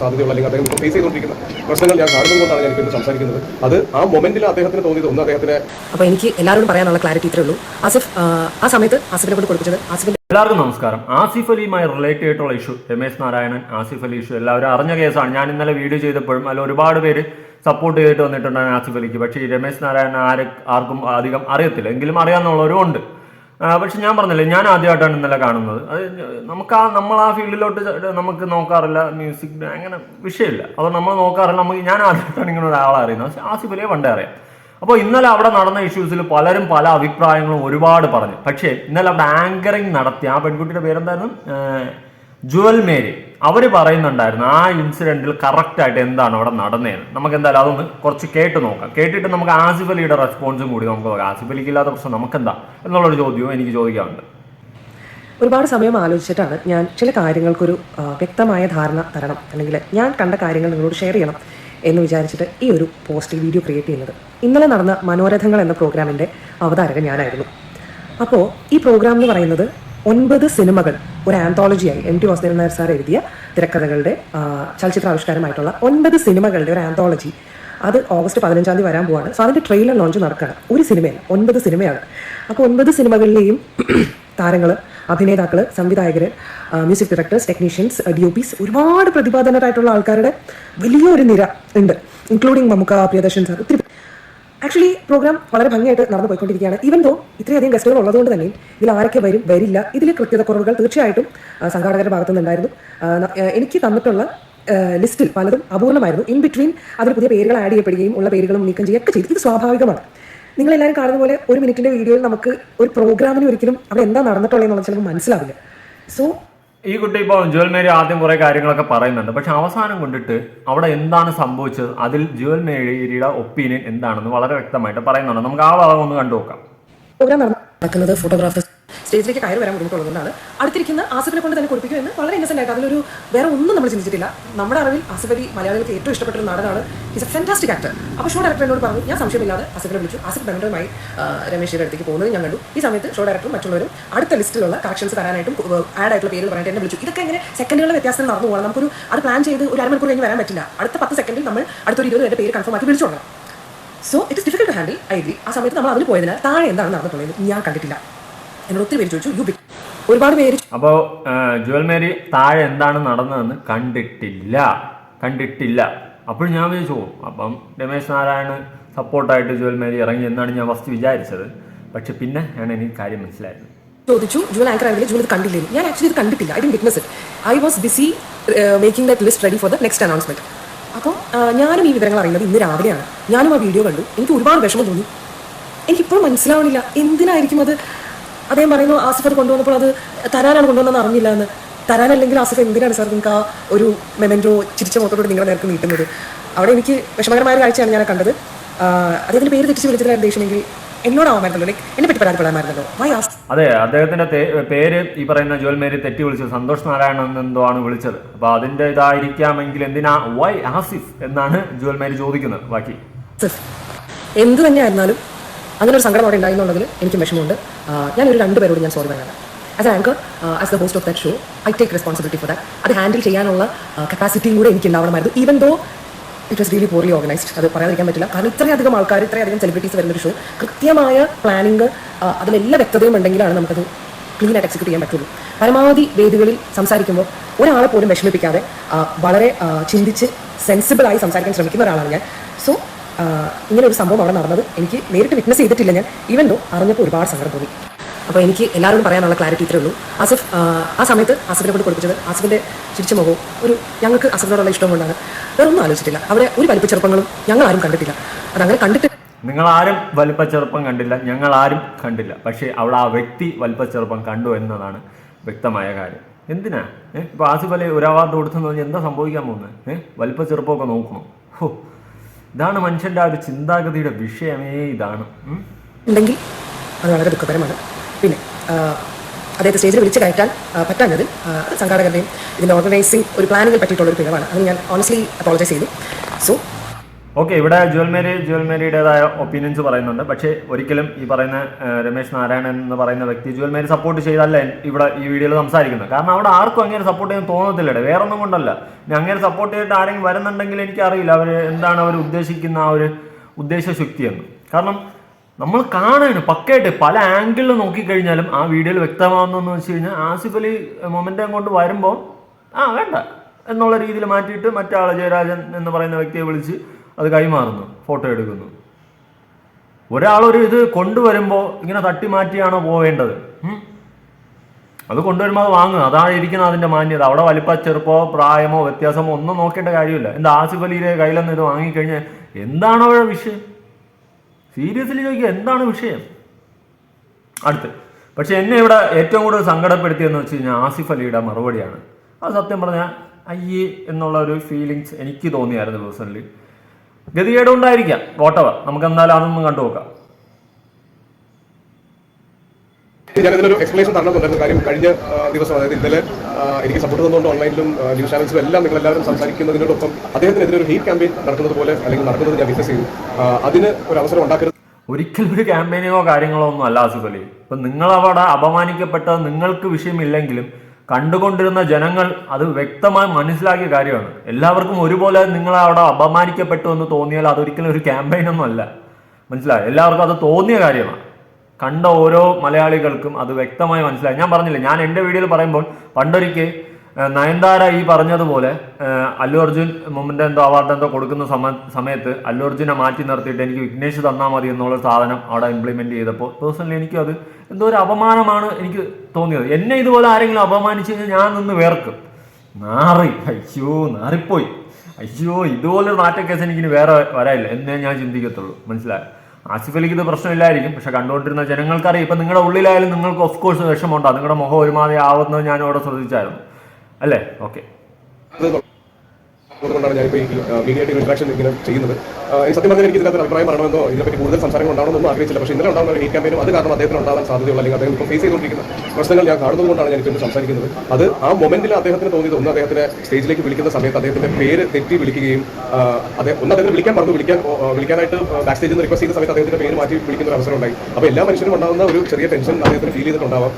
സാധ്യതയുള്ള അല്ലെങ്കിൽ അദ്ദേഹം ഇപ്പോൾ ഫേസ് ചെയ്തുകൊണ്ടിരിക്കുന്ന പ്രശ്നങ്ങൾ ഞാൻ കാണുന്നത് കൊണ്ടാണ് ഞാൻ ഇപ്പോൾ സംസാരിക്കുന്നത്. അത് ആ മൊമെന്റിൽ അദ്ദേഹത്തിന് തോന്നിയത് ഒന്ന് അദ്ദേഹത്തിന് അപ്പോൾ എനിക്ക് എല്ലാവരോടും പറയാനുള്ള ക്ലാരിറ്റി ഇത്രേ ഉള്ളൂ. ആസിഫ് ആ, സമയത്ത് ആസിഫിനെ കൊണ്ട് കൊടുപ്പിച്ചത് ആസിഫിന്റെ എല്ലാവർക്കും നമസ്കാരം. ആസിഫ് അലിയുമായി റിലേറ്റ് ചെയ്തിട്ടുള്ള ഇഷ്യൂ രമേശ് നാരായണൻ ആസിഫ് അലി ഇഷ്യൂ എല്ലാവരും അറിഞ്ഞ കേസാണ് ഞാൻ ഇന്നലെ വീഡിയോ ചെയ്തപ്പോഴും അല്ല ഒരുപാട് പേര് സപ്പോർട്ട് ചെയ്തിട്ട് വന്നിട്ടുണ്ടായിരുന്നു ആസിഫ് അലിക്ക്. പക്ഷേ ഈ രമേശ് നാരായണൻ ആര് ആർക്കും അധികം അറിയത്തില്ല. എങ്കിലും അറിയാമെന്നുള്ളവരും ഉണ്ട്. പക്ഷെ ഞാൻ പറഞ്ഞില്ലേ ഞാൻ ആദ്യമായിട്ടാണ് ഇന്നലെ കാണുന്നത്. അത് നമുക്ക് ആ നമ്മൾ ആ ഫീൽഡിലോട്ട് നമുക്ക് നോക്കാറില്ല മ്യൂസിക് അങ്ങനെ വിഷയമില്ല. അത് നമ്മൾ നോക്കാറില്ല നമുക്ക് ഞാൻ ആദ്യമായിട്ടാണ് ഇങ്ങനെ ഒരാളെ അറിയുന്നത്. പക്ഷെ ആസിഫലിയെ പണ്ടേ അറിയാം. അപ്പോൾ ഇന്നലെ അവിടെ നടന്ന ഇഷ്യൂസിൽ പലരും പല അഭിപ്രായങ്ങളും ഒരുപാട് പറഞ്ഞു. പക്ഷേ ഇന്നലെ അവിടെ ആങ്കറിങ് നടത്തി ആ പെൺകുട്ടിയുടെ പേരെന്തായിരുന്നു? ജുവൽ മേരി. അവർ പറയുന്നുണ്ടായിരുന്നു ആ ഇൻസിഡന്റിൽ കറക്റ്റ് ആയിട്ട് എന്താണ് അവിടെ നടന്നതെന്ന് നമുക്ക് എന്തായാലും അതൊന്ന് കുറച്ച് കേട്ട് നോക്കാം. കേട്ടിട്ട് നമുക്ക് ആസിഫ് അലിയുടെ റെസ്പോൺസും കൂടി നമുക്ക് നോക്കാം. ആസിഫ് അലിക്ക് ഇല്ലാത്ത പ്രശ്നം നമുക്കെന്താ? എന്നുള്ളൊരു ചോദ്യവും എനിക്ക് ചോദിക്കാറുണ്ട് ഒരുപാട് സമയം ആലോചിച്ചിട്ടാണ് ഞാൻ ചില കാര്യങ്ങൾക്കൊരു വ്യക്തമായ ധാരണ തരണം. അല്ലെങ്കിൽ ഞാൻ കണ്ട കാര്യങ്ങൾ നിങ്ങളോട് ഷെയർ ചെയ്യണം എന്ന് വിചാരിച്ചിട്ട് ഈ ഒരു പോസ്റ്റ് വീഡിയോ ക്രിയേറ്റ് ചെയ്യുന്നത്. ഇന്നലെ നടന്ന മനോരഥങ്ങൾ എന്ന പ്രോഗ്രാമിന്റെ അവതാരകൻ ഞാനായിരുന്നു. അപ്പോൾ ഈ പ്രോഗ്രാം എന്ന് പറയുന്നത് ഒൻപത് സിനിമകൾ ഒരു ആന്തോളജിയായി M T Vasudevan Nair sir എഴുതിയ തിരക്കഥകളുടെ ചലച്ചിത്രാവിഷ്കാരമായിട്ടുള്ള ഒൻപത് സിനിമകളുടെ ഒരു ആന്തോളജി അത് ഓഗസ്റ്റ് പതിനഞ്ചാം തീയതി വരാൻ പോവാണ്. സോ അതിന്റെ ട്രെയിലർ ലോഞ്ച് നടക്കുകയാണ് ഒരു സിനിമയല്ല ഒൻപത് സിനിമയാണ്. അപ്പോൾ ഒൻപത് സിനിമകളിലെയും താരങ്ങൾ അഭിനേതാക്കൾ സംവിധായകർ music directors technicians D O Ps ഒരുപാട് പ്രതിപാദനരായിട്ടുള്ള ആൾക്കാരുടെ വലിയൊരു നിര ഉണ്ട്. ഇൻക്ലൂഡിങ് നമുക്ക് പ്രിയദർശൻ സാർ ഒത്തിരി ആക്ച്വലി പ്രോഗ്രാം വളരെ ഭംഗിയായിട്ട് നടന്നു പോയിക്കൊണ്ടിരിക്കുകയാണ്. ഈവൻ ദോ ഇത്രയധികം ഗസ്റ്റുകൾ ഉള്ളതുകൊണ്ട് തന്നെ ഇതിൽ ആരൊക്കെ വരും വരില്ല. ഇതിൽ കൃത്യത കുറവുകൾ തീർച്ചയായിട്ടും സംഘാടകരുടെ ഭാഗത്തു നിന്നുണ്ടായിരുന്നു എനിക്ക് തന്നിട്ടുള്ള ലിസ്റ്റിൽ പലതും അപൂർണമായിരുന്നു. ഇൻ ബിറ്റ്വീൻ അതിൽ പുതിയ പേരുകൾ ആഡ് ചെയ്യപ്പെടുകയും ഉള്ള പേരുകളും നീക്കം ചെയ്യുകയൊക്കെ ചെയ്തു. ഇത് സ്വാഭാവികമാണ്. നിങ്ങളെല്ലാവരും കാണുന്ന പോലെ ഒരു മിനിറ്റിന്റെ വീഡിയോയിൽ നമുക്ക് ഒരു പ്രോഗ്രാമിന് ഒരിക്കലും അവിടെ എന്താ നടന്നിട്ടുള്ളതെന്നുള്ളത് ചിലപ്പോൾ മനസ്സിലാവില്ല. സോ ഈ കുട്ടി ഇപ്പോൾ ജുവൽ മേരി ആദ്യം കുറേ കാര്യങ്ങളൊക്കെ പറയുന്നുണ്ട്. പക്ഷെ അവസാനം കൊണ്ടിട്ട് അവിടെ എന്താണ് സംഭവിച്ചത്? അതിൽ ജുവൽ മേരിയുടെ ഒപ്പീനിയൻ എന്താണെന്ന് വളരെ വ്യക്തമായിട്ട് പറയുന്നുണ്ട്. നമുക്ക് ആ ഭാഗം ഒന്ന് കണ്ടു നോക്കാം നടക്കുന്നത് ഫോട്ടോഗ്രാഫേഴ്സ് സ്റ്റേജിലേക്ക് കയറി വരാൻ ബുദ്ധിമുട്ടുള്ളതുകൊണ്ടാണ് അടുത്തിരിക്കുന്ന ആസഫിനെ കൊണ്ട് തന്നെ കുറിപ്പിക്കും എന്ന് വളരെ ഇന്നസെന്റ് ആയിട്ട് അതിലൊരു വേറെ ഒന്നും നമ്മൾ ചിന്തിച്ചിട്ടില്ല. നമ്മുടെ അറിവിൽ ആസിഫ് അലി മലയാളികൾക്ക് ഏറ്റവും ഇഷ്ടപ്പെട്ട നടനാണ്. ഇസ് എ ഫാന്റാസ്റ്റിക് ആക്ടർ അപ്പോൾ ഷോ ഡയറക്ടർ എന്നോട് പറഞ്ഞു ഞാൻ സംശയമില്ലാതെ ആസഫിനെ വിളിച്ചു. ആസിഫ് ബന്ധമായി രമേശിയുടെ അടുത്തേക്ക് പോകുന്നത് ഞാൻ കണ്ടു. ഈ സമയത്ത് ഷോ ഡയറക്ടറും മറ്റുള്ളവരും അടുത്ത ലിസ്റ്റിലുള്ള കറക്ഷൻസ് തരാനായിട്ടും ആഡ് ആയിട്ടുള്ള പേര് പറഞ്ഞിട്ട് എന്നെ വിളിച്ചു. ഇതൊക്കെ ഇങ്ങനെ സെക്കൻഡുകളുടെ വ്യത്യാസത്തിൽ നടന്നു പോകണം. നമുക്കൊരു അത് പ്ലാൻ ചെയ്ത് ഒരു അരമണിക്കൂർ കഴിഞ്ഞ് വരാൻ പറ്റില്ല. അടുത്ത പത്ത് സെക്കൻഡിൽ നമ്മൾ അടുത്തൊരു ഇരുപത് പേര് കൺഫേം ആക്കി വിളിച്ചു so it is difficult to handle I agree ആ സമയത്ത് നമ്മൾ അതിൽ പോയതിനാൽ താഴെ എന്താണ് നടന്നിട്ടുള്ളത് ഞാൻ കണ്ടിട്ടില്ല. എന്നോട് ഒത്തിരി പേര് ചോദിച്ചു യു ബിഗ് ഒരുപാട് പേര് അപ്പോൾ ജുവൽ മേരി താഴെ എന്താണ് നടന്നതെന്ന് കണ്ടിട്ടില്ല. കണ്ടിട്ടില്ല. അപ്പോൾ ഞാൻ വിചാരിച്ചു പോകും അപ്പം രമേശ് നാരായണൻ സപ്പോർട്ടായിട്ട് ജുവൽ മേരി ഇറങ്ങി എന്നാണ് ഞാൻ ഫസ്റ്റ് വിചാരിച്ചത്. പക്ഷെ പിന്നെ ഞാൻ എനിക്ക് കാര്യം മനസ്സിലായത്. ചോദിച്ചു ജുവൽ ആങ്കർ ആയിരുന്നില്ല ജുവൽ ഇത് കണ്ടില്ലേ? ഞാൻ ആക്ച്വലി ഇത് കണ്ടിട്ടില്ല. I did witness it I was busy making the list ready for the next announcement അപ്പോൾ ഞാനും ഈ വിവരങ്ങൾ അറിയുന്നത് ഇന്ന് രാവിലെയാണ്. ഞാനും ആ വീഡിയോ കണ്ടു. എനിക്ക് ഒരുപാട് വിഷമം തോന്നി. എനിക്കിപ്പോഴും മനസ്സിലാവണില്ല. എന്തിനായിരിക്കും അത്? അദ്ദേഹം പറയുന്നു ആസിഫ് അത് കൊണ്ടുവന്നപ്പോൾ അത് തരാനാണ് കൊണ്ടുവന്നെന്ന് അറിഞ്ഞില്ല എന്ന് തരാനല്ലെങ്കിൽ ആസിഫ് എന്തിനാണ് സാർ നിങ്ങൾക്ക് ആ ഒരു മെമെന്റോ ചിരിച്ച മുഖത്തോട് നിങ്ങളുടെ നേർക്ക് നീട്ടുന്നത്? അവിടെ എനിക്ക് വിഷമകരമായ ഒരു കാഴ്ചയാണ് ഞാൻ കണ്ടത്. അദ്ദേഹത്തിന്റെ പേര് തെറ്റിച്ച് വിളിച്ചതിലായിരുന്നു ദേഷ്യമെങ്കിൽ എന്നോടാവാമായിരുന്നല്ലോ ലൈക്ക് എന്നെ പറ്റി പരാതിപ്പെടാമായിരുന്നല്ലോ. അതെ അദ്ദേഹത്തിന്റെ പേര് ഈ പറയുന്ന ജുവൽ മേരി തെറ്റി വിളിച്ചത് സന്തോഷ് നാരായണൻ എന്തോ ആണ് വിളിച്ചത്. അപ്പൊ അതിന്റെ ഇതായിരിക്കാമെങ്കിൽ എന്തിനാ വൈ ആസിഫ് എന്നാണ് ജുവൽ മേരി ചോദിക്കുന്നത്. ബാക്കി. എന്ത് എന്ത് തന്നെയായിരുന്നാലും അങ്ങനെ ഒരു സങ്കടം അവിടെ ഉണ്ടായിരുന്നുണ്ടെങ്കിൽ എനിക്കും വിഷമമുണ്ട്. ഞാൻ ഒരു രണ്ട് പേരോട് ഞാൻ സോറി പറയാനാണ് as a anchor as the host of that show I take responsibility for that അത് ഹാൻഡിൽ ചെയ്യാനുള്ള കപ്പാസിറ്റിയും കൂടെ എനിക്ക് ഉണ്ടാവണമായിരുന്നു. Even though it was really poorly organised അത് പറയാതിരിക്കാൻ പറ്റില്ല. കാരണം ഇത്രയധികം ആൾക്കാർ ഇത്രയധികം സെലിബ്രിറ്റീസ് വരുന്നൊരു ഷോ കൃത്യമായ പ്ലാനിങ് അതിലെല്ലാ വ്യക്തതയും ഉണ്ടെങ്കിലാണ് നമുക്കത് ക്ലീൻ ആയിട്ട് എക്സിക്യൂട്ട് ചെയ്യാൻ പറ്റുള്ളൂ. പരമാവധി വേദികളിൽ സംസാരിക്കുമ്പോൾ ഒരാളെ പോലും വിഷമിപ്പിക്കാതെ വളരെ ചിന്തിച്ച് സെൻസിബിളായി സംസാരിക്കാൻ ശ്രമിക്കുന്ന ഒരാളാണ് ഞാൻ. ഇങ്ങനെ ഒരു സംഭവം അവിടെ നടന്നത് എനിക്ക് നേരിട്ട് വിറ്റ്നസ് ചെയ്തിട്ടില്ല ഞാൻ ഈവൻ ദോ അറിഞ്ഞപ്പോൾ ഒരുപാട് സങ്കടം തോന്നി. അപ്പോൾ എനിക്ക് എല്ലാവരോടും പറയാനുള്ള ക്ലാരിറ്റി ഇത്രേ ഉള്ളൂ. ആസിഫ് ആ, സമയത്ത് ആസിഫിനെ കൊണ്ട് കൊടുപ്പിച്ചത് ആസിഫിന്റെ ചിരിച്ച മുഖവും ഒരു ഞങ്ങൾക്ക് ആസിഫിനോടുള്ള ഇഷ്ടം കൊണ്ടാണ്. വേറെ ഒന്നും ആലോചിച്ചിട്ടില്ല. അവരെ ഒരു വലിപ്പ ചെറുപ്പങ്ങളും ഞങ്ങൾ ആരും കണ്ടിട്ടില്ല. അതങ്ങനെ കണ്ടിട്ട് നിങ്ങൾ ആരും വലിപ്പച്ചെറുപ്പം കണ്ടില്ല ഞങ്ങൾ ആരും കണ്ടില്ല. പക്ഷേ അവിടെ ആ വ്യക്തി വലിപ്പച്ചെറുപ്പം കണ്ടു എന്നതാണ് വ്യക്തമായ കാര്യം. എന്തിനാ? ഏഹ് ഇപ്പൊ ആസിഫ് അലി ഒരു അവാർഡ് കൊടുത്തെന്ന് പറഞ്ഞാൽ എന്താ സംഭവിക്കാൻ പോകുന്നത്? ഏഹ് വലിപ്പച്ചെറുപ്പമൊക്കെ നോക്കണം? ഹോ ഇതാണ് മനുഷ്യന്റെ ആ ഒരു ചിന്താഗതിയുടെ വിഷയമേ ഇതാണ്. ഉണ്ടെങ്കിൽ അത് വളരെ ദുഃഖകരമാണ്. പിന്നെ അദ്ദേഹത്തെ സ്റ്റേജിൽ വിളിച്ച് കയറ്റാൻ ആ, സംഘാടകരുടെയും ഇതിന്റെ ഓർഗനൈസിംഗ് ഒരു പ്ലാനിങ്ങിൽ പറ്റിയിട്ടുള്ള ഒരു പിഴവാണ്. അത് ഞാൻ ഓണസ്റ്റ്ലി അപ്പോളജൈസ് ചെയ്തു. സോ ഓക്കെ ഇവിടെ ജുവൽമേരി ജുവൽമേരിയുടേതായ ഒപ്പീനിയൻസ് പറയുന്നുണ്ട്. പക്ഷേ ഒരിക്കലും ഈ പറയുന്ന രമേശ് നാരായണൻ എന്ന് പറയുന്ന വ്യക്തി ജുവൽമേരി സപ്പോർട്ട് ചെയ്തല്ല ഇവിടെ ഈ വീഡിയോയിൽ സംസാരിക്കുന്നത്. കാരണം അവിടെ ആർക്കും അങ്ങനെ സപ്പോർട്ട് ചെയ്യാൻ തോന്നത്തില്ല വേറൊന്നും കൊണ്ടല്ല. ഇനി അങ്ങനെ സപ്പോർട്ട് ചെയ്തിട്ട് ആരെങ്കിലും വരുന്നുണ്ടെങ്കിൽ എനിക്കറിയില്ല അവർ എന്താണ് അവർ ഉദ്ദേശിക്കുന്ന ആ ഒരു ഉദ്ദേശശക്തി എന്ന്. കാരണം നമ്മൾ കാണാണ് പക്കയായിട്ട് പല ആംഗിളിൽ നോക്കിക്കഴിഞ്ഞാലും ആ വീഡിയോയിൽ വ്യക്തമാവുന്നതെന്ന് വെച്ച് കഴിഞ്ഞാൽ ആസിഫ് അലി മൊമെന്റ് അങ്ങോട്ട് വരുമ്പോൾ ആ വേണ്ട. എന്നുള്ള രീതിയിൽ മാറ്റിയിട്ട് മറ്റാൾ ജയരാജൻ എന്ന് പറയുന്ന വ്യക്തിയെ വിളിച്ച് അത് കൈമാറുന്നു ഫോട്ടോ എടുക്കുന്നു. ഒരാളൊരു ഇത് കൊണ്ടുവരുമ്പോൾ ഇങ്ങനെ തട്ടി മാറ്റിയാണോ പോവേണ്ടത് അത് കൊണ്ടുവരുമ്പോൾ അത് വാങ്ങുക. അതാണ് ഇരിക്കുന്ന അതിന്റെ മാന്യത. അവിടെ വലിപ്പ ചെറുപ്പോ പ്രായമോ വ്യത്യാസമോ ഒന്നും നോക്കേണ്ട കാര്യമില്ല. എന്താ ആസിഫ് അലിയുടെ നിന്ന് ഇത് വാങ്ങിക്കഴിഞ്ഞാൽ എന്താണ് അവരുടെ വിഷയം? സീരിയസ്ലി ചോദിക്കുക എന്താണ് വിഷയം? അടുത്ത്. പക്ഷെ എന്നെ ഇവിടെ ഏറ്റവും കൂടുതൽ സങ്കടപ്പെടുത്തിയെന്ന് വെച്ച് കഴിഞ്ഞാൽ ആസിഫ് അലിയുടെ മറുപടിയാണ്. അത് സത്യം പറഞ്ഞാൽ അയ്യേ എന്നുള്ള ഒരു ഫീലിങ്സ് എനിക്ക് തോന്നിയായിരുന്നു പേഴ്സണലി ഗതികേട് ഉണ്ടായിരിക്കാം വോട്ടവർ നമുക്ക് എന്തായാലും അതൊന്നും കണ്ടു നോക്കാം. ഞാൻ ഇതിനൊരു എക്സ്പ്ലനേഷൻ തരണമെന്നുണ്ടായിരുന്നു. കാര്യം കഴിഞ്ഞ ദിവസം അതായത് ഇന്നലെ എനിക്ക് സപ്പോർട്ട് തന്നുകൊണ്ട് ഓൺലൈനിലും ന്യൂസ് ചാനൽസിലും എല്ലാം നിങ്ങൾ എല്ലാവരും സംസാരിക്കുന്നതിനോടൊപ്പം അദ്ദേഹത്തിനെതിരെ ഒരു ഹീറ്റ് ക്യാമ്പയിൻ നടക്കുന്നത് പോലെ അല്ലെങ്കിൽ നടക്കുന്നത് ഞാൻ വിശ്വസ് ചെയ്തു. അതിന് ഒരു അവസരം ഉണ്ടാക്കരുത്. ഒരിക്കലും ഒരു ക്യാമ്പയിനോ കാര്യങ്ങളോ ഒന്നും അല്ല ആസിഫ് അലി. ഇപ്പൊ നിങ്ങൾ അവിടെ അപമാനിക്കപ്പെട്ടത് നിങ്ങൾക്ക് വിഷയമില്ലെങ്കിലും കണ്ടുകൊണ്ടിരുന്ന ജനങ്ങൾ അത് വ്യക്തമായി മനസ്സിലാക്കിയ കാര്യമാണ്. എല്ലാവർക്കും ഒരുപോലെ നിങ്ങൾ അവിടെ അപമാനിക്കപ്പെട്ടു എന്ന് തോന്നിയാൽ അതൊരിക്കലും ഒരു ക്യാമ്പയിൻ ഒന്നും അല്ല. മനസ്സിലായി? എല്ലാവർക്കും അത് തോന്നിയ കാര്യമാണ്. കണ്ട ഓരോ മലയാളികൾക്കും അത് വ്യക്തമായി മനസ്സിലായി. ഞാൻ പറഞ്ഞില്ല ഞാൻ എന്റെ വീഡിയോയിൽ പറയുമ്പോൾ പണ്ടൊരിക്കൽ നയൻതാര ഈ പറഞ്ഞതുപോലെ അല്ലു അർജുൻ മുമ്പിന്റെ എന്തോ അവാർഡ് എന്തോ കൊടുക്കുന്ന സമ സമയത്ത് അല്ലു അർജുനെ മാറ്റി നിർത്തിയിട്ട് എനിക്ക് വിഘ്നേഷ് തന്നാൽ മതി എന്നുള്ള സാധനം അവിടെ ഇംപ്ലിമെന്റ് ചെയ്തപ്പോൾ പേഴ്സണലി എനിക്ക് അത് എന്തോ ഒരു അപമാനമാണ് എനിക്ക് തോന്നിയത്. എന്നെ ഇതുപോലെ ആരെങ്കിലും അപമാനിച്ചു കഴിഞ്ഞാൽ ഞാൻ നിന്ന് വേർക്കും. നാറി. അയ്യോ നാറിപ്പോയി. അയ്യോ ഇതുപോലെ നാറ്റക്കേസ് എനിക്ക് വേറെ വരാനില്ല. എന്നേ ഞാൻ ചിന്തിക്കത്തുള്ളൂ. മനസ്സിലായോ? ആസിഫ് അലിക്ക് ഇത് പ്രശ്നമില്ലായിരിക്കും പക്ഷെ കണ്ടുകൊണ്ടിരുന്ന ജനങ്ങൾക്കറിയാം. ഇപ്പം നിങ്ങളുടെ ഉള്ളിലായാലും നിങ്ങൾക്ക് ഓഫ് കോഴ്സ് വിഷമമുണ്ടോ. നിങ്ങളുടെ മുഖം ഒരുമാതിരി ആവുന്നത് ഞാൻ അവിടെ ശ്രദ്ധിച്ചായിരുന്നു. അല്ലേ? ഓക്കെ. അതുകൊണ്ടാണ് ഞാനിപ്പോൾ ഈ മീഡിയ ഇൻട്രാക്ഷൻ ഇങ്ങനെ ചെയ്യുന്നത്. സത്യം പറഞ്ഞാൽ എനിക്ക് ഇതിനകത്ത് അഭിപ്രായം പറയണമെന്നോ ഇതിനെപ്പറ്റി കൂടുതൽ സംസാരങ്ങൾ ഉണ്ടാവണമെന്നൊന്നും ആഗ്രഹിച്ചില്ല. പക്ഷേ ഇന്നലെ ഉണ്ടാകുന്ന ഹീറ്റ് ക്യാമ്പയിനും അത് കാരണം അദ്ദേഹത്തിന് ഉണ്ടാകാൻ സാധ്യതയുള്ള. അല്ലെങ്കിൽ അദ്ദേഹം ഇപ്പോൾ ഫേസ് ചെയ്തുകൊണ്ടിരിക്കുന്ന പ്രശ്നങ്ങൾ ഞാൻ കാണുന്നതുകൊണ്ടാണ് ഞാൻ ഇപ്പോൾ സംസാരിക്കുന്നത്. അത് ആ മൊമെന്റിൽ അദ്ദേഹത്തിന് തോന്നിയത് ഒന്ന് അദ്ദേഹത്തിനെ സ്റ്റേജിലേക്ക് വിളിക്കുന്ന സമയത്ത് അദ്ദേഹത്തിന്റെ പേര് തെറ്റി വിളിക്കുകയും അദ്ദേഹം ഒന്ന് അദ്ദേഹത്തിന് വിളിക്കാൻ പറഞ്ഞു വിളിക്കാൻ വിളിക്കാനായിട്ട് ബാക്ക് സ്റ്റേജിൽ നിന്ന് റിക്വസ്റ്റ് ചെയ്ത സമയത്ത് അദ്ദേഹത്തിന്റെ പേര് മാറ്റി വിളിക്കുന്ന ഒരു അവസരം ഉണ്ടായി. അപ്പോൾ എല്ലാ മനുഷ്യനും ഉണ്ടാകുന്ന ഒരു ചെറിയ ടെൻഷൻ അദ്ദേഹത്തിന് ഫീൽ ചെയ്തിട്ടുണ്ടാവാം.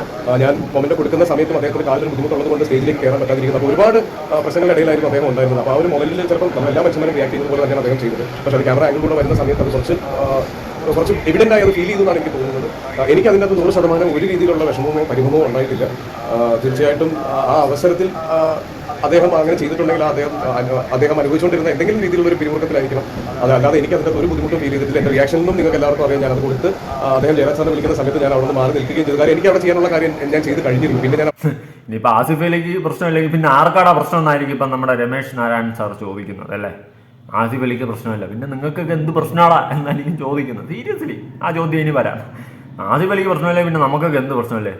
ഞാൻ മൊമെന്റ് കൊടുക്കുന്ന സമയത്തും അദ്ദേഹത്തിന് കാലിന് ബുദ്ധിമുട്ടുള്ളത് കൊണ്ട് സ്റ്റേജിലേക്ക് കയറാൻ പറ്റാതിരിക്കുന്നത് അപ്പോൾ ഒരുപാട് പ്രശ്നങ്ങളുടെ ഇടയിലായിരുന്നു അദ്ദേഹം ഉണ്ടായിരുന്നത്. അപ്പോൾ ആ ഒരു മൊമെന്റിൽ ചിലപ്പോൾ നമ്മൾ എല്ലാ മനുഷ്യന്മാരും റിയാക്ട് ചെയ്യുന്നത് പോലെ തന്നെയാണ് അദ്ദേഹം ചെയ്തത്. പക്ഷേ അത് ക്യാമറ ആംഗിൾ കൂടെ വരുന്ന സമയത്ത് അത് കുറച്ച് കുറച്ച് എവിഡന്റ് ആയി ഫീൽ ചെയ്തു എനിക്ക് തോന്നുന്നത്. എനിക്ക് അതിന്റെ അകത്ത് നൂറ് ശതമാനം ഒരു രീതിയിലുള്ള വിഷമമോ പരിഭവമോ ഉണ്ടായിട്ടില്ല. തീർച്ചയായിട്ടും ആ അവസരത്തിൽ അദ്ദേഹം അങ്ങനെ ചെയ്തിട്ടുണ്ടെങ്കിൽ അദ്ദേഹം അദ്ദേഹം അനുഭവിച്ചുകൊണ്ടിരുന്ന എന്തെങ്കിലും രീതിയിലുള്ള ഒരു പിരിമുറുക്കത്തിലായിരിക്കണം. അതല്ലാതെ എനിക്ക് അതിന്റെ ഒരു ബുദ്ധിമുട്ടും ഫീൽ ചെയ്തിട്ടില്ല എന്റെ റിയാക്ഷനിലും നിങ്ങൾക്ക് എല്ലാവർക്കും അറിയാം. ഞാനത് കൊടുത്ത് അദ്ദേഹം ജയരാജ് സാറിനെ വിളിക്കുന്ന സമയത്ത് ഞാൻ അവിടെ നിന്ന് മാറി നിൽക്കുകയും ചെയ്തു. കാര്യം എനിക്ക് അവിടെ ചെയ്യാനുള്ള കാര്യം ഞാൻ ചെയ്ത് കഴിഞ്ഞിരുന്നു. പിന്നെ ഞാൻ ഇനിയിപ്പോൾ ആസിഫയിലേക്ക് പ്രശ്നമില്ലെങ്കിൽ പിന്നെ ആർക്കാടാ പ്രശ്നം എന്നായിരിക്കും ഇപ്പം നമ്മുടെ രമേശ് നാരായണൻ സാർ ചോദിക്കുന്നത് അല്ലേ? ആസിഫ് അലിക്ക് പ്രശ്നമില്ല. പിന്നെ നിങ്ങൾക്കൊക്കെ എന്ത് പ്രശ്നമാടാ എന്നായിരിക്കും ചോദിക്കുന്നത്. സീരിയസ്ലി ആ ചോദ്യം ഇനി വരാം. ആസിഫ് അലിക്ക് പ്രശ്നമില്ലേ പിന്നെ നമുക്കൊക്കെ എന്ത് പ്രശ്നമില്ലേ?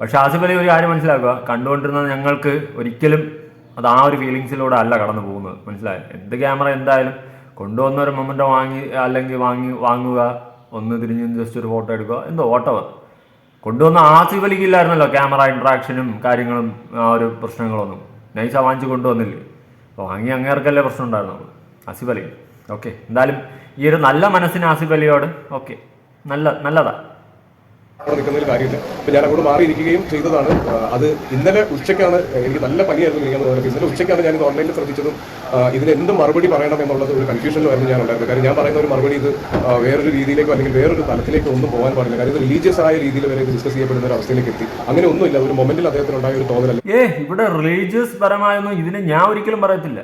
പക്ഷെ ആസിഫ് അലി ഒരു കാര്യം മനസ്സിലാക്കുക. കണ്ടുകൊണ്ടിരുന്ന ഞങ്ങൾക്ക് ഒരിക്കലും അത് ആ ഒരു ഫീലിങ്സിലൂടെ അല്ല കടന്നു പോകുന്നത്. മനസ്സിലായി? എന്ത് ക്യാമറ എന്തായാലും കൊണ്ടുവന്ന ഒരു മൊമെന്റ് വാങ്ങി അല്ലെങ്കിൽ വാങ്ങി വാങ്ങുക ഒന്ന് തിരിഞ്ഞ് ജസ്റ്റ് ഒരു ഫോട്ടോ എടുക്കുക എന്തോ ഓട്ടവർ കൊണ്ടുവന്ന ആസിഫ് ക്യാമറ ഇൻട്രാക്ഷനും കാര്യങ്ങളും ആ ഒരു പ്രശ്നങ്ങളൊന്നും. നൈസ വാങ്ങിച്ച് കൊണ്ടുവന്നില്ലേ? വാങ്ങി അങ്ങേർക്കല്ലേ പ്രശ്നം ഉണ്ടായിരുന്നു ആസിഫ് അലി ഓക്കെ എന്തായാലും ഈ ഒരു നല്ല മനസ്സിന് ആസിഫ് അലിയോട് ഓക്കെ. നല്ല നല്ലതാ. അവിടെ നിൽക്കുന്നതിൽ കാര്യമില്ല. ഇപ്പം ഞാൻ അങ്ങോട്ട് മാറിയിരിക്കുകയും ചെയ്തതാണ്. അത് ഇന്നലെ ഉച്ചയ്ക്കാണ് എനിക്ക് നല്ല പനിയായിരുന്നു എനിക്ക് ഇന്നലെ ഉച്ചയ്ക്കാണ് ഞാൻ ഇത് ഓൺലൈനിൽ ശ്രദ്ധിച്ചതും ഇതിന് എന്ത് മറുപടി പറയണം എന്നുള്ളത് ഒരു കൺഫ്യൂഷനിലായിരുന്നു ഞാൻ ഉണ്ടായിരുന്നത്. കാര്യം ഞാൻ പറയുന്ന ഒരു മറുപടി ഇത് വേറൊരു രീതിയിലേക്കോ അല്ലെങ്കിൽ വേറൊരു തലത്തിലേക്കോ ഒന്നും പോകാൻ പാടില്ല. കാര്യം ഇത് റിലീജിയസ് ആയ രീതിയിൽ വരെ ഇത് ഡിസ്കസ് ചെയ്യപ്പെടുന്ന ഒരു അവസ്ഥയിലേക്ക് എത്തി. അങ്ങനെ ഒന്നുമില്ല. ഒരു മൊമെന്റിൽ അദ്ദേഹത്തിന് ഉണ്ടായ ഒരു തോന്നലല്ല? ഏ ഇവിടെ റിലീജിയസ് പരമായൊന്നും ഇതിനെ ഞാൻ ഒരിക്കലും പറയത്തില്ല.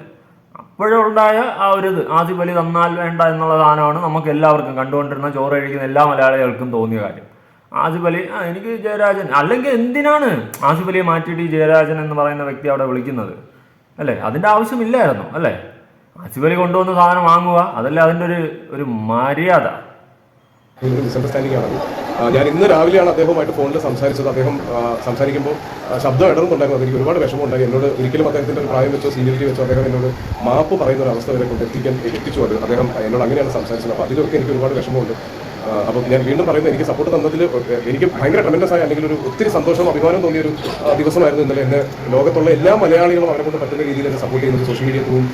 അപ്പോഴുണ്ടായ ആ ഒരു ഇത് ആദ്യ ബലി തന്നാൽ വേണ്ട എന്നുള്ള സാധനമാണ് നമുക്ക് എല്ലാവർക്കും കണ്ടുകൊണ്ടിരുന്ന ചോറ് കഴിക്കുന്ന എല്ലാ മലയാളികൾക്കും തോന്നിയ കാര്യം. ആസിഫ് അലി ആ എനിക്ക് ജയരാജൻ അല്ലെങ്കിൽ എന്തിനാണ് ആസിഫ് അലിയെ മാറ്റിയിട്ട് ജയരാജൻ എന്ന് പറയുന്ന വ്യക്തി അവിടെ വിളിക്കുന്നത്? അല്ലേ? അതിന്റെ ആവശ്യമില്ലായിരുന്നു അല്ലേ? ആസിഫ് അലി കൊണ്ടുവന്ന സാധനം വാങ്ങുക അതല്ല അതിന്റെ ഒരു ഒരു മര്യാദ. ഞാൻ ഇന്ന് രാവിലെയാണ് അദ്ദേഹവുമായിട്ട് ഫോണിൽ സംസാരിച്ചത്. അദ്ദേഹം സംസാരിക്കുമ്പോൾ ശബ്ദം ഇടറുന്നുണ്ടായിരുന്നു എനിക്ക് ഒരുപാട് വിഷമമുണ്ടായി. എന്നോട് ഒരിക്കലും അദ്ദേഹത്തിന്റെ ഒരു പ്രായം വെച്ചോ സീനിയറിറ്റി വെച്ചോ അദ്ദേഹം എന്നോട് മാപ്പ് പറയുന്ന ഒരു അവസ്ഥ വരെ കൊണ്ട് എത്തിക്കാൻ എത്തിച്ചു അത് അദ്ദേഹം എന്നോട് അങ്ങനെയാണ് സംസാരിച്ചത്. അപ്പോൾ അതിലൊക്കെ എനിക്ക് ഒരുപാട് വിഷമമുണ്ട്. അപ്പോൾ ഞാൻ വീണ്ടും പറയുന്നത് എനിക്ക് സപ്പോർട്ട് തന്നതിൽ എനിക്ക് ഭയങ്കര ട്രമൻഡസ് ആയ അല്ലെങ്കിൽ ഒരു ഒത്തിരി സന്തോഷവും അഭിമാനവും തോന്നിയ ഒരു ദിവസമായിരുന്നു ഇന്നലെ എന്നെ ലോകത്തുള്ള എല്ലാ മലയാളികളും അവരെ കൊണ്ട് പറ്റുന്ന രീതിയിൽ എന്നെ സപ്പോർട്ട് ചെയ്യുന്നത് സോഷ്യൽ മീഡിയ ത്രൂവും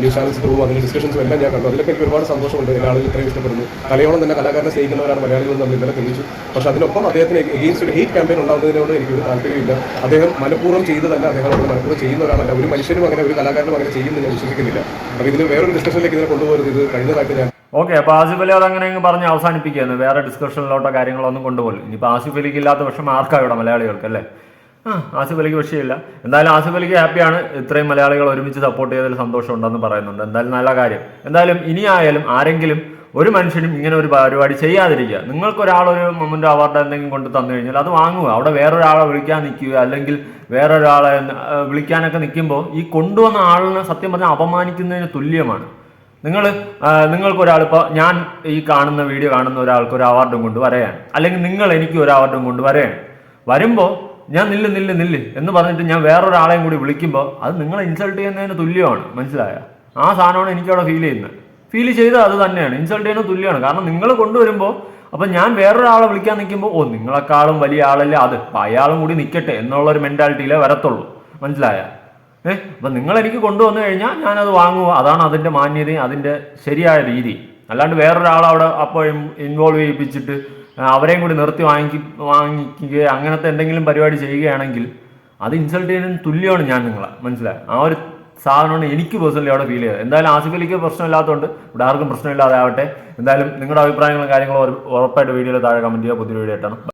ന്യൂസ് ചാനൽസ് ത്രൂവും അതിന്റെ ഡിസ്കഷൻസും എല്ലാം ഞാൻ കണ്ടു. അതിലൊക്കെ എനിക്ക് ഒരുപാട് സന്തോഷമുണ്ട്. ആളുകളും ഇത്രയും ഇഷ്ടപ്പെടുന്നു. കലയോളം തന്നെ കലാകാരനെ സ്നേഹിക്കുന്നവരാണ് മലയാളികൾ നമ്മൾ ഇന്നലെ തെളിയിച്ചു. പക്ഷേ അതിനൊപ്പം അദ്ദേഹത്തിന് എഗെയിൻസ്റ്റ് ഒരു ഹെയ്റ്റ് ക്യാമ്പയിൻ ഉണ്ടാകുന്നതിനോട് എനിക്ക് ഒരു താല്പര്യമില്ല. അദ്ദേഹം മനഃപൂർവം ചെയ്തതല്ല അദ്ദേഹം മനഃപൂർവം ചെയ്യുന്ന ഒരാളല്ല ഒരു മനുഷ്യനും അങ്ങനെ ഒരു കലാകാരനും അങ്ങനെ ചെയ്യുമെന്ന് ഞാൻ വിശ്വസിക്കുന്നില്ല. അപ്പോൾ ഇതിൽ വേറൊരു ഡിസ്കഷനിലേക്ക് ഇതിനെ കൊണ്ടുപോകരുത്. ഇത് കഴിഞ്ഞതായിട്ട് ഞാൻ ഓക്കെ അപ്പോൾ ആസിഫ് അലി അതങ്ങനെ പറഞ്ഞ് അവസാനിപ്പിക്കുകയാണ് വേറെ ഡിസ്കഷനിലോട്ടോ കാര്യങ്ങളൊന്നും കൊണ്ടുപോകില്ല. ഇനിയിപ്പോൾ ആസിഫ് അലിക്ക് ഇല്ലാത്ത പക്ഷേ ആർക്കാ ഇവിടെ മലയാളികൾക്ക് അല്ലേ? ആ ആസിഫ് അലിക്ക് വിഷയമില്ല. എന്തായാലും ആസിഫ് അലിക്ക് ഹാപ്പിയാണ്. ഇത്രയും മലയാളികൾ ഒരുമിച്ച് സപ്പോർട്ട് ചെയ്തതിൽ സന്തോഷമുണ്ടെന്ന് പറയുന്നുണ്ട്. എന്തായാലും നല്ല കാര്യം. എന്തായാലും ഇനിയായാലും ആരെങ്കിലും ഒരു മനുഷ്യനും ഇങ്ങനെ ഒരു പരിപാടി ചെയ്യാതിരിക്കുക. നിങ്ങൾക്ക് ഒരാളൊരു മൊമെന്റ് അവാർഡ് എന്തെങ്കിലും കൊണ്ട് തന്നു കഴിഞ്ഞാൽ അത് വാങ്ങുക. അവിടെ വേറൊരാളെ വിളിക്കാൻ നിൽക്കുക. അല്ലെങ്കിൽ വേറൊരാളെ വിളിക്കാനൊക്കെ നിൽക്കുമ്പോൾ ഈ കൊണ്ടുവന്ന ആളിനെ സത്യം പറഞ്ഞാൽ അപമാനിക്കുന്നതിന് തുല്യമാണ്. നിങ്ങൾ നിങ്ങൾക്കൊരാൾ ഇപ്പോൾ ഞാൻ ഈ കാണുന്ന വീഡിയോ കാണുന്ന ഒരാൾക്ക് ഒരു അവാർഡും കൊണ്ട് വരയാണ്. അല്ലെങ്കിൽ നിങ്ങൾ എനിക്ക് ഒരു അവാർഡും കൊണ്ട് വരയാണ്. വരുമ്പോൾ ഞാൻ നില്ല് നില്ല് നില്ല് എന്ന് പറഞ്ഞിട്ട് ഞാൻ വേറൊരാളെയും കൂടി വിളിക്കുമ്പോൾ അത് നിങ്ങളെ ഇൻസൾട്ട് ചെയ്യുന്നതിന് തുല്യമാണ്. മനസ്സിലായ? ആ സാധനമാണ് എനിക്കവിടെ ഫീൽ ചെയ്യുന്നത്. ഫീൽ ചെയ്ത് അത് തന്നെയാണ്. ഇൻസൾട്ട് ചെയ്യുന്നത് തുല്യമാണ്. കാരണം നിങ്ങൾ കൊണ്ടുവരുമ്പോൾ അപ്പം ഞാൻ വേറൊരാളെ വിളിക്കാൻ നിൽക്കുമ്പോൾ ഓ നിങ്ങളെക്കാളും വലിയ ആളല്ലേ അത്. അയാളും കൂടി നിൽക്കട്ടെ എന്നുള്ളൊരു മെന്റാലിറ്റിയിലേ വരത്തുള്ളൂ. മനസ്സിലായ? ഏഹ് അപ്പം നിങ്ങൾ എനിക്ക് കൊണ്ടുവന്നു കഴിഞ്ഞാൽ ഞാനത് വാങ്ങുക. അതാണ് അതിന്റെ മാന്യതയും അതിന്റെ ശരിയായ രീതി. അല്ലാണ്ട് വേറൊരാളെ അവിടെ അപ്പോൾ ഇൻവോൾവ് ചെയ്യിപ്പിച്ചിട്ട് അവരെയും കൂടി നിർത്തി വാങ്ങി വാങ്ങിക്കുക അങ്ങനത്തെ എന്തെങ്കിലും പരിപാടി ചെയ്യുകയാണെങ്കിൽ അത് ഇൻസൾട്ട് ചെയ്യുന്നതിന് തുല്യമാണ് ഞാൻ നിങ്ങളെ. മനസ്സിലായി? ആ ഒരു സാധനമാണ് എനിക്ക് പേഴ്സണലി അവിടെ ഫീൽ ചെയ്തത്. എന്തായാലും ആസിഫ് അലിക്ക് പ്രശ്നമില്ലാത്തതുകൊണ്ട് ഇവിടെ ആർക്കും പ്രശ്നമില്ലാതെ ആവട്ടെ. എന്തായാലും നിങ്ങളുടെ അഭിപ്രായങ്ങളും കാര്യങ്ങളും ഉറപ്പായിട്ട് വീഡിയോയിൽ താഴെ കമന്റ് ചെയ്യുക. പുതിയ വീഡിയോ ആയിട്ടാണ്.